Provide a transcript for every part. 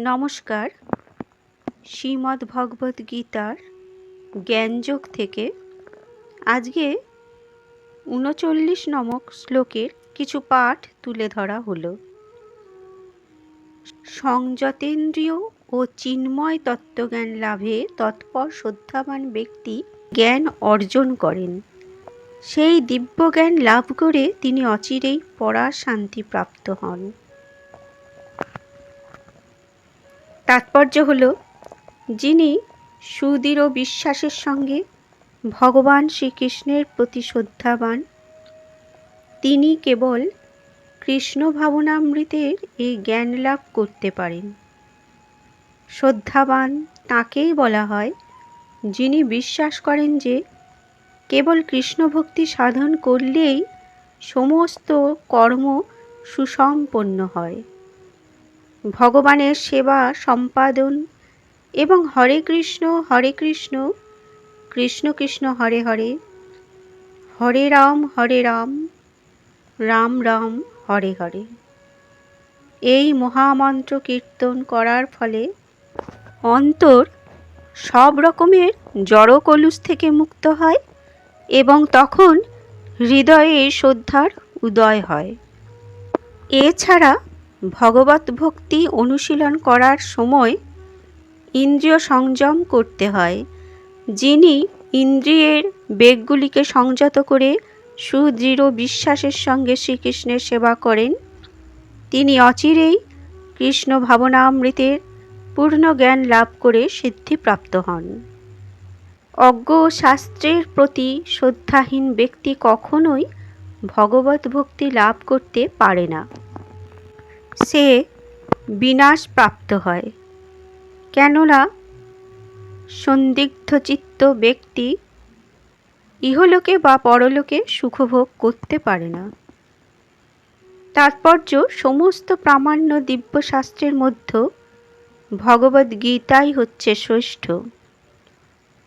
নমস্কার। শ্রীমদ্ ভগবদ গীতার জ্ঞানযোগ থেকে আজকে উনচল্লিশ নমক শ্লোকের কিছু পাঠ তুলে ধরা হলো। সংযতেন্দ্রীয় ও চিন্ময় তত্ত্বজ্ঞান লাভে তৎপর শ্রদ্ধাবান ব্যক্তি জ্ঞান অর্জন করেন। সেই দিব্য জ্ঞান লাভ করে তিনি অচিরেই পরার শান্তি প্রাপ্ত হন। তাৎপর্য হল, যিনি সুদৃঢ় বিশ্বাসের সঙ্গে ভগবান শ্রীকৃষ্ণের প্রতি শ্রদ্ধাবান, তিনি কেবল কৃষ্ণ ভাবনামৃতের এই জ্ঞান লাভ করতে পারেন। শ্রদ্ধাবান তাকেই বলা হয়, যিনি বিশ্বাস করেন যে কেবল কৃষ্ণ ভক্তি সাধন করলেই সমস্ত কর্ম সুসম্পন্ন হয়। ভগবানের সেবা, সম্পাদন এবং হরে কৃষ্ণ হরে কৃষ্ণ কৃষ্ণ কৃষ্ণ, হরে হরে। হরে রাম হরে রাম রাম রাম, হরে হরে। এই মহামন্ত্র কীর্তন করার ফলে অন্তর সব রকমের জড়কলুষ থেকে মুক্ত হয় এবং তখন হৃদয়ে শ্রদ্ধার উদয় হয়। এছাড়া ভগবত ভক্তি অনুশীলন করার সময় ইন্দ্রিয় সংযম করতে হয়। যিনি ইন্দ্রিয়ের বেগগুলিকে সংযত করে সুদৃঢ় বিশ্বাসের সঙ্গে শ্রীকৃষ্ণের সেবা করেন, তিনি অচিরেই কৃষ্ণ ভাবনামৃতের পূর্ণ জ্ঞান লাভ করে সিদ্ধিপ্রাপ্ত হন। অজ্ঞ শাস্ত্রের প্রতি শ্রদ্ধাহীন ব্যক্তি কখনোই ভগবত ভক্তি লাভ করতে পারে না। সে বিনাশ প্রাপ্ত হয়। কেননা সন্দিগ্ধচিত্ত ব্যক্তি ইহলোকে বা পরলোকে সুখভোগ করতে পারে না। তাৎপর্য সমস্ত প্রামাণ্য দিব্যশাস্ত্রের মধ্যে ভগবদ গীতাই হচ্ছে শ্রেষ্ঠ।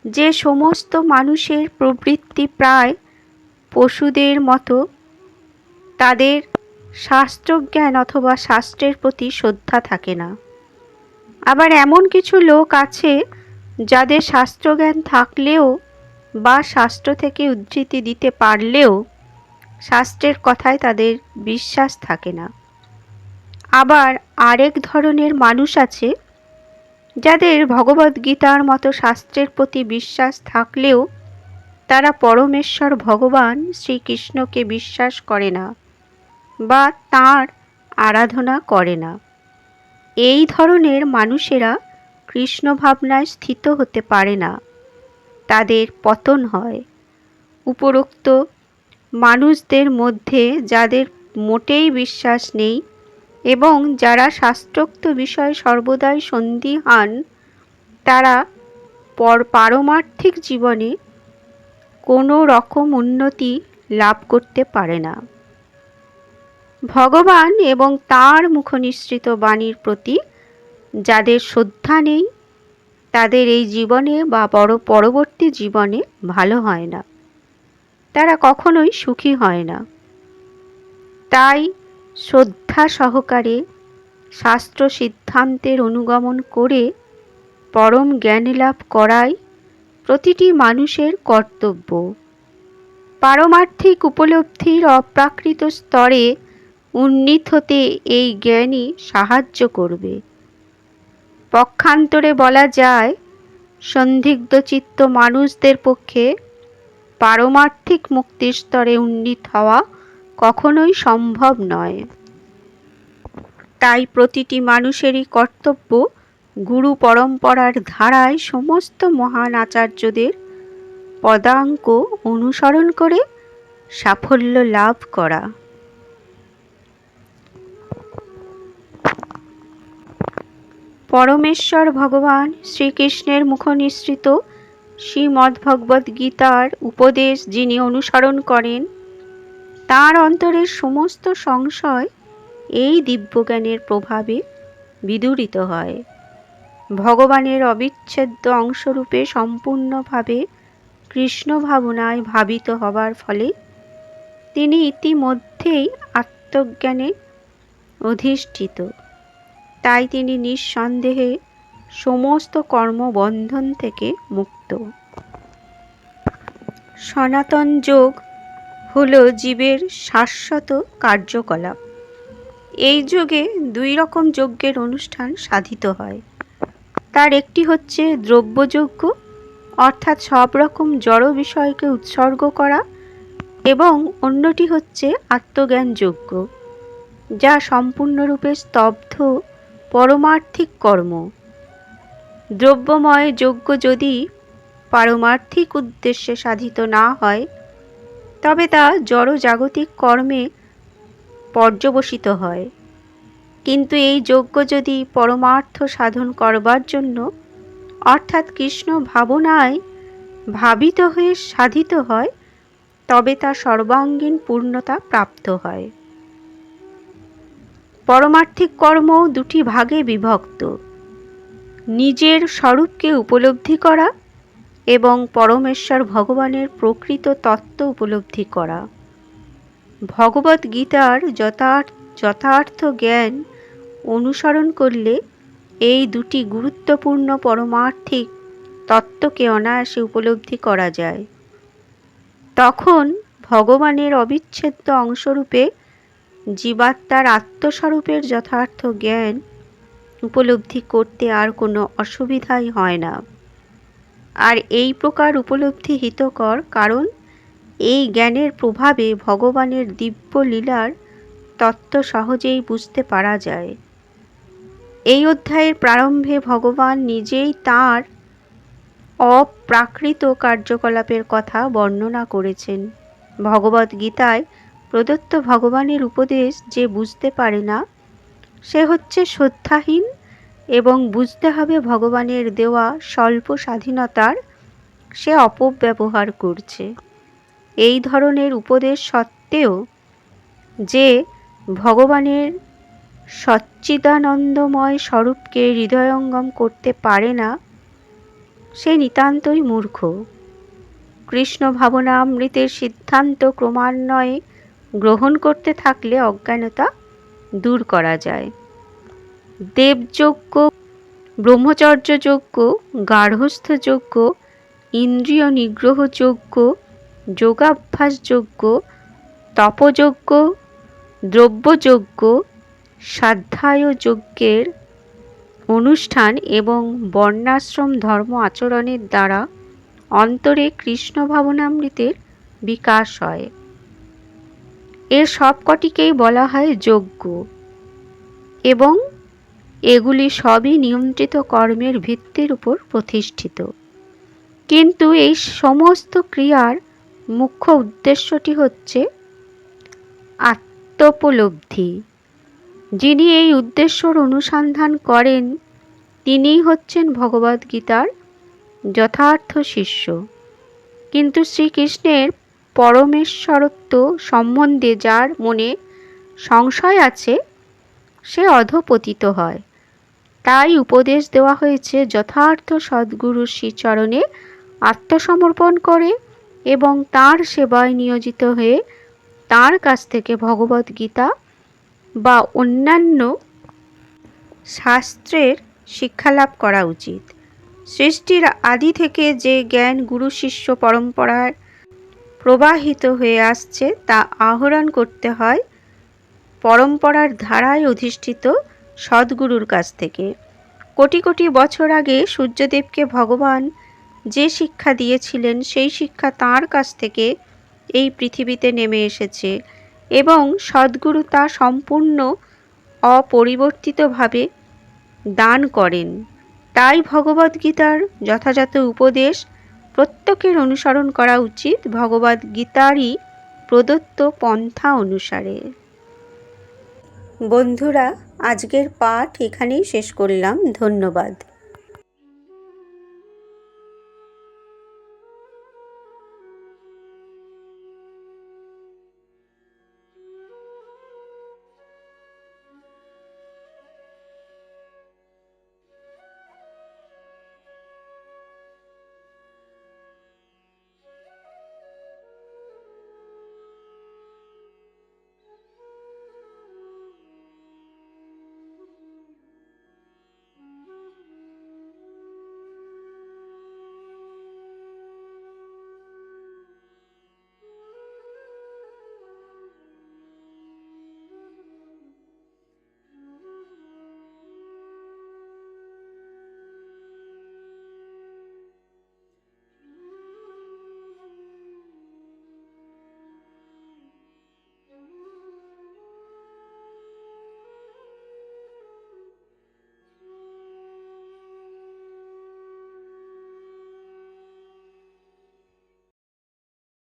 যে সমস্ত মানুষের প্রবৃত্তি প্রায় পশুদের মতো, তাদের শাস্ত্রজ্ঞান অথবা শাস্ত্রের প্রতি শ্রদ্ধা থাকে না। আবার এমন কিছু লোক আছে যাদের শাস্ত্রজ্ঞান থাকলেও বা শাস্ত্র থেকে উদ্ধৃতি দিতে পারলেও শাস্ত্রের কথায় তাদের বিশ্বাস থাকে না। আবার আরেক ধরনের মানুষ আছে যাদের ভগবদ্গীতার মতো শাস্ত্রের প্রতি বিশ্বাস থাকলেও তারা পরমেশ্বর ভগবান শ্রীকৃষ্ণকে বিশ্বাস করে না। বা তাঁর আরাধনা করে না। এই ধরনের মানুষেরা কৃষ্ণ ভাবনায় স্থিত হতে পারে না। তাদের পতন হয়। উপরোক্ত মানুষদের মধ্যে যাদের মোটেই বিশ্বাস নেই এবং যারা শাস্ত্রোক্ত বিষয় সর্বদাই সন্ধি সন্দিহান তারা পর পারমার্থিক জীবনে কোনো রকম উন্নতি লাভ করতে পারে না। ভগবান এবং তাঁর মুখনিসৃত বাণীর প্রতি যাদের শ্রদ্ধা নেই, তাদের এই জীবনে বা বড় পরবর্তী জীবনে ভালো হয় না। তারা কখনোই সুখী হয় না। তাই শ্রদ্ধা সহকারে শাস্ত্র সিদ্ধান্তের অনুগমন করে পরম জ্ঞান লাভ করাই প্রতিটি মানুষের কর্তব্য। পারমার্থিক উপলব্ধির অপ্রাকৃত স্তরে উন্নীত হতে এই জ্ঞানই সাহায্য করবে। পক্ষান্তরে বলা যায়, সন্দিগ্ধ চিত্ত মানুষদের পক্ষে পারমার্থিক মুক্তির স্তরে উন্নীত হওয়া কখনোই সম্ভব নয়। তাই প্রতিটি মানুষেরই কর্তব্য গুরু পরম্পরার ধারায় সমস্ত মহান আচার্যদের পদাঙ্ক অনুসরণ করে সাফল্য লাভ করা। পরমেশ্বর ভগবান শ্রীকৃষ্ণের মুখনিসৃত শ্রীমদ্ভগবদ্ গীতার উপদেশ যিনি অনুসরণ করেন, তার অন্তরের সমস্ত সংশয় এই দিব্যজ্ঞানের প্রভাবে বিদূরিত হয়। ভগবানের অবিচ্ছেদ্য অংশরূপে সম্পূর্ণভাবে কৃষ্ণ ভাবনায় ভাবিত হবার ফলে তিনি ইতিমধ্যেই আত্মজ্ঞানে অধিষ্ঠিত। তাই তিনি নিঃসন্দেহে সমস্ত কর্মবন্ধন থেকে মুক্ত। সনাতন যোগ হল জীবের শাশ্বত কার্যকলাপ। এই যুগে দুই রকম যজ্ঞের অনুষ্ঠান সাধিত হয়। তার একটি হচ্ছে দ্রব্যযজ্ঞ, অর্থাৎ সব রকম জড় বিষয়কে উৎসর্গ করা, এবং অন্যটি হচ্ছে আত্মজ্ঞান যজ্ঞ যা সম্পূর্ণরূপে স্তব্ধ পরমার্থিক কর্ম। দ্রব্যময় যজ্ঞ যদি পারমার্থিক উদ্দেশ্যে সাধিত না হয়, তবে তা জড় জাগতিক কর্মে পর্যবসিত হয়। কিন্তু এই যজ্ঞ যদি পরমার্থ সাধন করবার জন্য, অর্থাৎ কৃষ্ণ ভাবনায় ভাবিত হয়ে সাধিত হয়, তবে তা সর্বাঙ্গীন পূর্ণতা প্রাপ্ত হয়। পরমার্থিক কর্ম দুটি ভাগে বিভক্ত। নিজের স্বরূপকে উপলব্ধি করা এবং পরমেশ্বর ভগবানের প্রকৃত তত্ত্ব উপলব্ধি করা। ভগবত গীতার যথার্থ জ্ঞান অনুসরণ করলে এই দুটি গুরুত্বপূর্ণ পরমার্থিক তত্ত্বকে অনায়াসে উপলব্ধি করা যায়। তখন ভগবানের অবিচ্ছেদ্য অংশরূপে জীবাত্মার আত্মস্বরূপের যথার্থ জ্ঞান উপলব্ধি করতে আর কোনো অসুবিধাই হয় না। আর এই প্রকার উপলব্ধি হিতকর, কারণ এই জ্ঞানের প্রভাবে ভগবানের দিব্য লীলার তত্ত্ব সহজেই বুঝতে পারা যায়। এই অধ্যায়ের প্রারম্ভে ভগবান নিজেই তাঁর অপ্রাকৃত কার্যকলাপের কথা বর্ণনা করেছেন। ভগবদ্গীতায় গীতায় প্রদত্ত ভগবানের উপদেশ যে বুঝতে পারে না, সে হচ্ছে শ্রদ্ধাহীন এবং বুঝতে হবে ভগবানের দেওয়া স্বল্প স্বাধীনতার সে অপব্যবহার করছে। এই ধরনের উপদেশ সত্ত্বেও যে ভগবানের সচ্চিদানন্দময় স্বরূপকে হৃদয়ঙ্গম করতে পারে না, সে নিতান্তই মূর্খ। কৃষ্ণ ভাবনামৃতের সিদ্ধান্ত ক্রমান্বয়ে গ্রহণ করতে থাকলে অজ্ঞানতা দূর করা যায়। দেবযজ্ঞ, ব্রহ্মচর্যযজ্ঞ, গার্হস্থ্যযজ্ঞ ইন্দ্রিয় নিগ্রহযজ্ঞ যোগাভ্যাসযজ্ঞ, তপযজ্ঞ, দ্রব্যযজ্ঞ সাধ্যায় যজ্ঞের অনুষ্ঠান এবং বর্ণাশ্রম ধর্ম আচরণের দ্বারা অন্তরে কৃষ্ণ ভাবনামৃতের বিকাশ হয়। এর সবকটিকেই বলা হয় যজ্ঞ এবং এগুলি সবই নিয়ন্ত্রিত কর্মের ভিত্তির উপর প্রতিষ্ঠিত। কিন্তু এই সমস্ত ক্রিয়ার মুখ্য উদ্দেশ্যটি হচ্ছে আত্মোপলব্ধি। যিনি এই উদ্দেশ্যর অনুসন্ধান করেন, তিনিই হচ্ছেন ভগবদ্গীতার যথার্থ শিষ্য। কিন্তু শ্রীকৃষ্ণের পরমেশ্বরত্ব সম্বন্ধে যার মনে সংশয় আছে, সে অধপতিত হয়। তাই উপদেশ দেওয়া হয়েছে, যথার্থ সদ্গুরুর শ্রীচরণে আত্মসমর্পণ করে এবং তার সেবায় নিয়োজিত হয়ে তার কাছ থেকে ভগবদ গীতা বা অন্যান্য শাস্ত্রের শিক্ষালাভ করা উচিত। সৃষ্টির আদি থেকে যে জ্ঞান গুরু শিষ্য পরম্পরায় প্রবাহিত হয়ে আসছে তা আহরণ করতে হয় পরম্পরার ধারায় অধিষ্ঠিত সদ্গুরুর কাছ থেকে। কোটি কোটি বছর আগে সূর্যদেবকে ভগবান যে শিক্ষা দিয়েছিলেন, সেই শিক্ষা তার কাছ থেকে এই পৃথিবীতে নেমে এসেছে এবং সদ্গুরু তা সম্পূর্ণ অপরিবর্তিতভাবে দান করেন। তাই ভগবদ্গীতার যথাযথ উপদেশ প্রত্যেকের অনুসরণ করা উচিত ভগবদ গীতারই প্রদত্ত পন্থা অনুসারে। বন্ধুরা, আজকের পাঠ এখানেই শেষ করলাম। ধন্যবাদ।